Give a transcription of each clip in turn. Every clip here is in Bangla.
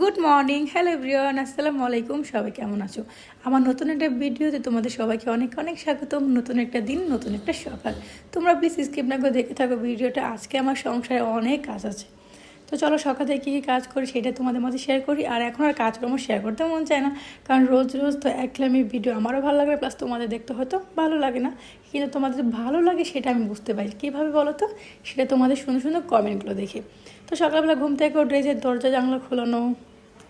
গুড মর্নিং হ্যালো এভরিওয়ান আসসালামু আলাইকুম সবাই কেমন আছো? আমার নতুন একটা ভিডিওতে তোমাদের সবাইকে অনেক অনেক স্বাগতম। নতুন একটা দিন, নতুন একটা সকাল। তোমরা প্লিজ স্কিপ না করে দেখে থাকো ভিডিওটা। আজকে আমার সংসারে অনেক কাজ আছে। তো চলো সকাল কী কী কাজ করি সেটা তোমাদের মাঝে শেয়ার করি। আর এখন আর কাজকর্ম শেয়ার করতে মন চায় না। কারণ রোজ রোজ তো একলামি ভিডিও আমারও ভালো লাগে প্লাস তোমাদের দেখতে হয়তো ভালো লাগে না। কিন্তু তোমাদের ভালো লাগে সেটা আমি বুঝতে পারি। কীভাবে বলো তো? সেটা তোমাদের সুন্দর সুন্দর কমেন্টগুলো দেখে। তো সকালবেলা ঘুম থেকে যে দরজা জানলা খোলানো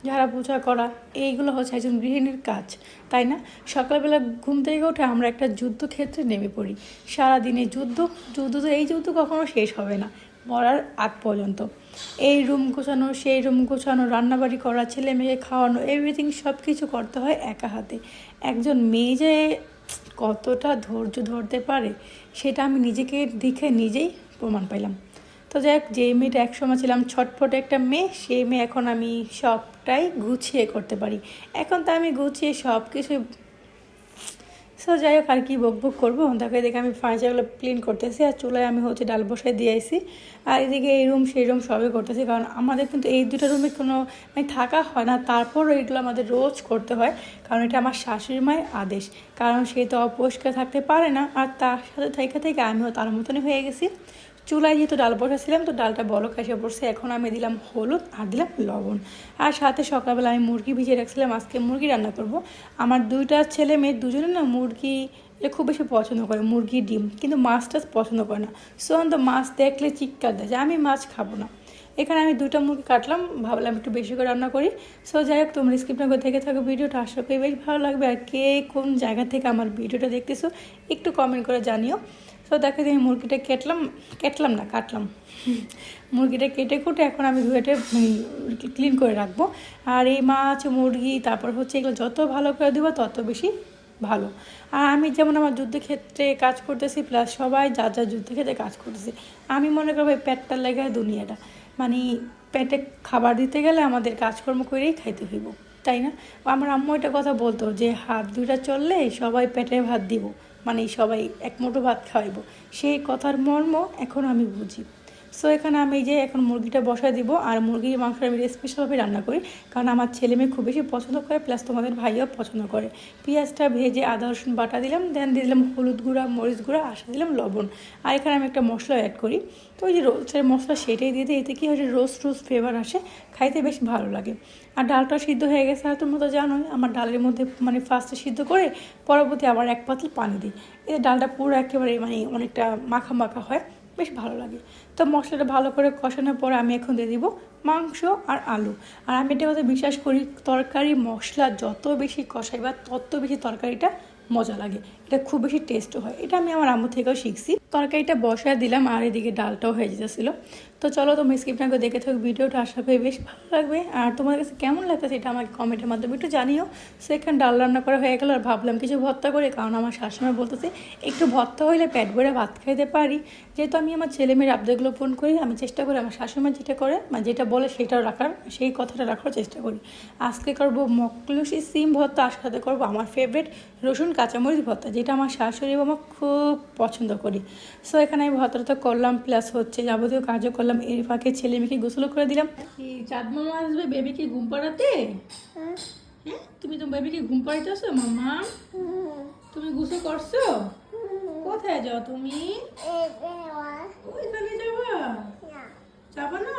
ঝাড়া পোছা করা, এইগুলো হচ্ছে একজন গৃহিণীর কাজ, তাই না? সকালবেলা ঘুম থেকে উঠে আমরা একটা যুদ্ধক্ষেত্রে নেমে পড়ি। সারাদিনে যুদ্ধ যুদ্ধ তো এই যুদ্ধ কখনো শেষ হবে না, মরার আগ পর্যন্ত। এই রুম গোছানো, সেই রুম গোছানো, রান্নাবাড়ি করা, ছেলে মেয়ে খাওয়ানো এভরিথিং সব কিছু করতে হয় একা হাতে। একজন মেয়ে যে কতটা ধৈর্য ধরতে পারে, সেটা আমি নিজেকে দেখে নিজেই প্রমাণ পাইলাম। তো যাই হোক যে মেয়েটা একসময় ছিলাম, ছটফট একটা মেয়ে, সেই মেয়ে এখন আমি সবটাই গুছিয়ে করতে পারি। এখন তো আমি গুছিয়ে সব কিছু সো যাই হোক, আর কি বক বক করব? তাকে দেখে আমি ফার্নিচারগুলো ক্লিন করতেছি, আর চুলায় আমি হচ্ছে ডাল বসাই দিয়ে আসি আর এদিকে এই রুম সেই রুম সবই করতেছি, কারণ আমাদের কিন্তু এই দুটো রুমে কোনো মানে থাকা হয় না। তারপর এইগুলো আমাদের রোজ করতে হয়, কারণ এটা আমার শাশুড়ি মায়ের আদেশ। কারণ সে তো অপরিষ্কার থাকতে পারে না, আর তার সাথে থেকে থেকে আমিও তার মতনই হয়ে গেছি। চুলায় যেহেতু ডাল বসাছিলাম, তো ডালটা বড় এসে পড়ছে। এখন আমি দিলাম হলুদ আর দিলাম লবণ। আর সাথে সকালবেলা আমি মুরগি ভিজিয়ে রাখছিলাম, আজকে মুরগি রান্না করব। আমার দুইটা ছেলে মেয়ে, দুজনে না মুরগি এটা খুব বেশি পছন্দ করে, মুরগি ডিম। কিন্তু মাছ টাছ পছন্দ করে না। সো তো মাছ দেখলে চিৎকার দেয় যে, আমি মাছ খাব না। এখানে আমি দুটো মুরগি কাটলাম, ভাবলাম একটু বেশি করে রান্না করি। সো যাই হোক, তোমরা স্ক্রিপ্ট করে থেকে থাকো ভিডিওটা। আশা করি বেশ ভালো লাগবে। আর কে কোন জায়গা থেকে আমার ভিডিওটা দেখতেছো, একটু কমেন্ট করে জানিও। তো দেখো যে আমি মুরগিটা কেটলাম কেটলাম না, কাটলাম। মুরগিটা কেটে কুটে এখন আমি ধুয়েটে ক্লিন করে রাখব। আর এই মাছ, মুরগি, তারপর হচ্ছে এগুলো যত ভালো করে দেবো তত বেশি ভালো। আর আমি যেমন আমার যুদ্ধক্ষেত্রে কাজ করতেছি প্লাস সবাই যা যা যুদ্ধক্ষেত্রে কাজ করতেছি, আমি মনে করব এই পেটটা লেগে দুনিয়াটা। মানে পেটে খাবার দিতে গেলে আমাদের কাজকর্ম করেই খাইতে হইব। তাই না? আমার আম্মু একটা কথা বলতো যে, হাত দুইটা চললে সবাই পেটে ভাত দিব। মানে সবাই এক মুঠো ভাত খাওয়াইব। সেই কথার মর্ম এখন আমি বুঝি। সো এখানে আমি যে এখন মুরগিটা বসায় দিব, আর মুরগির মাংস আমি স্পেশালভাবে রান্না করি, কারণ আমার ছেলে মেয়ে খুব বেশি পছন্দ করে প্লাস তোমাদের ভাইও পছন্দ করে। পেঁয়াজটা ভেজে আদা, রসুন, বাটা দিলাম দেন দিলাম হলুদ গুঁড়া, মরিচ গুঁড়া আসা দিলাম লবণ। আর এখানে আমি একটা মশলা অ্যাড করি। তো ওই যে রোস্টের মশলা সেটাই দিয়ে দিই, এতে কী হয় রোস্ট রোস্ট ফ্লেভার আসে, খাইতে বেশ ভালো লাগে। আর ডালটা সিদ্ধ হয়ে গেছে, আর তোমরা তো জানোই, আমার ডালের মধ্যে মানে ফার্স্টে সিদ্ধ করে, পরবর্তী আবার এক পাতল পানি দিই। এতে ডালটা পুরো একেবারে মানে অনেকটা মাখা মাখা হয়। বেশ ভালো লাগে। তো মশলাটা ভালো করে কষানোর পর আমি এখন দিয়ে দিব মাংস আর আলু। আর আমি এটা কথা বিশ্বাস করি, তরকারি মশলা যত বেশি কষাই বা তত বেশি তরকারিটা মজা লাগে। এটা খুব বেশি টেস্টও হয়। এটা আমি আমার আম্মু থেকেও শিখছি। তরকারিটা বসায় দিলাম আর এদিকে ডালটাও হয়ে যেতেছিলো। তো চলো তুমি স্কিপ না করে দেখে থাকো ভিডিওটা। আশা করি বেশ ভালো লাগবে। আর তোমার কাছে কেমন লাগতেছে এটা আমাকে কমেন্টের মাধ্যমে একটু জানিও। সেখানে ডাল রান্না করা হয়ে গেলো আর ভাবলাম কিছু ভর্তা করে, কারণ আমার শাশুড়ি বলতেছে, একটু ভর্তা হইলে পেট ভরে ভাত খাইতে পারি। যেহেতু আমি আমার ছেলে মেয়ের ফোন করি, আমি চেষ্টা করি আমার শাশুড়ি যেটা করে মানে যেটা বলে সেটাও রাখার, সেই কথাটা রাখার চেষ্টা করি। আজকে করব মকলসি সিম ভর্তা, আর সাথে করব আমার ফেভারিট রসুন কাঁচামরিচ ভর্তা যেটা আমার শাশুড়ি বাবা খুব পছন্দ করি। সো এখানে আমি ভর্তাটা করলাম প্লাস হচ্ছে যাবতীয় কাজও করলাম। এর ফাঁকে ছেলে মেয়েকে গোসল করে দিলাম। চাঁদ মামা আসবে বেবিকে ঘুম পাড়াতে? হ্যাঁ। তুমি তো বেবিকে ঘুম পাড়াইতেছো মামা তুমি গোসল করছ? কোথায় যাও তুমি? ওইখানে যাবা? যাবা না?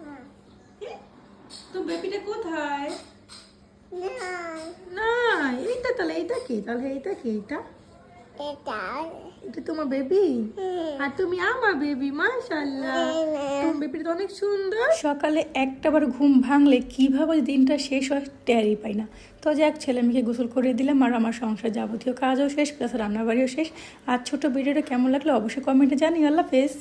হ্যাঁ? তো বেবিটা কোথায়? না এইটা তাহলে এইটা কি? তাহলে এইটা কি এইটা? এটা। তোমার বেবি আর তুমি আমার বেবি মাশাআল্লাহ। তোমার বেবিটা তো অনেক সুন্দর। সকালে একটাবার ঘুম ভাঙলে কীভাবে দিনটা শেষ হয় টেরই পাই না। তো যাক ছেলে মেয়েকে গোসল করে দিলাম আর আমার সংসার যাবতীয় কাজও শেষ প্লাস রান্নাবাড়িও শেষ। আর ছোট ভিডিওটা কেমন লাগল অবশ্যই কমেন্টে জানি আল্লাহ হাফেজ।